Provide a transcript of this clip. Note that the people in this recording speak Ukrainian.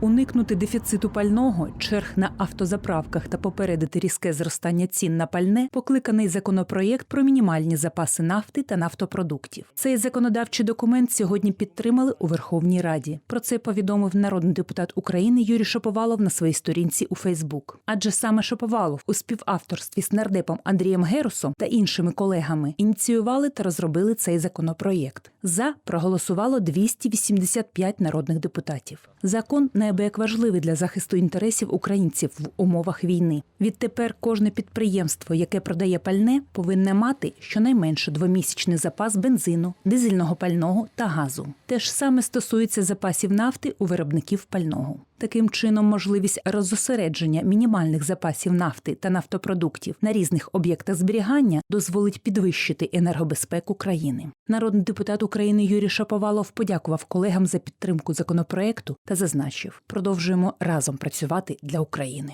Уникнути дефіциту пального, черг на автозаправках та попередити різке зростання цін на пальне покликаний законопроєкт про мінімальні запаси нафти та нафтопродуктів. Цей законодавчий документ сьогодні підтримали у Верховній Раді. Про це повідомив народний депутат України Юрій Шаповалов на своїй сторінці у Фейсбук. Адже саме Шаповалов у співавторстві з нардепом Андрієм Герусом та іншими колегами ініціювали та розробили цей законопроєкт. За проголосувало 285 народних депутатів. Закон неабияк важливий для захисту інтересів українців в умовах війни. Відтепер кожне підприємство, яке продає пальне, повинне мати щонайменше двомісячний запас бензину, дизельного пального та газу. Те ж саме стосується запасів нафти у виробників пального. Таким чином, можливість роззосередження мінімальних запасів нафти та нафтопродуктів на різних об'єктах зберігання дозволить підвищити енергобезпеку країни. Народний депутат України Юрій Шаповалов подякував колегам за підтримку законопроекту та зазначив: продовжуємо разом працювати для України.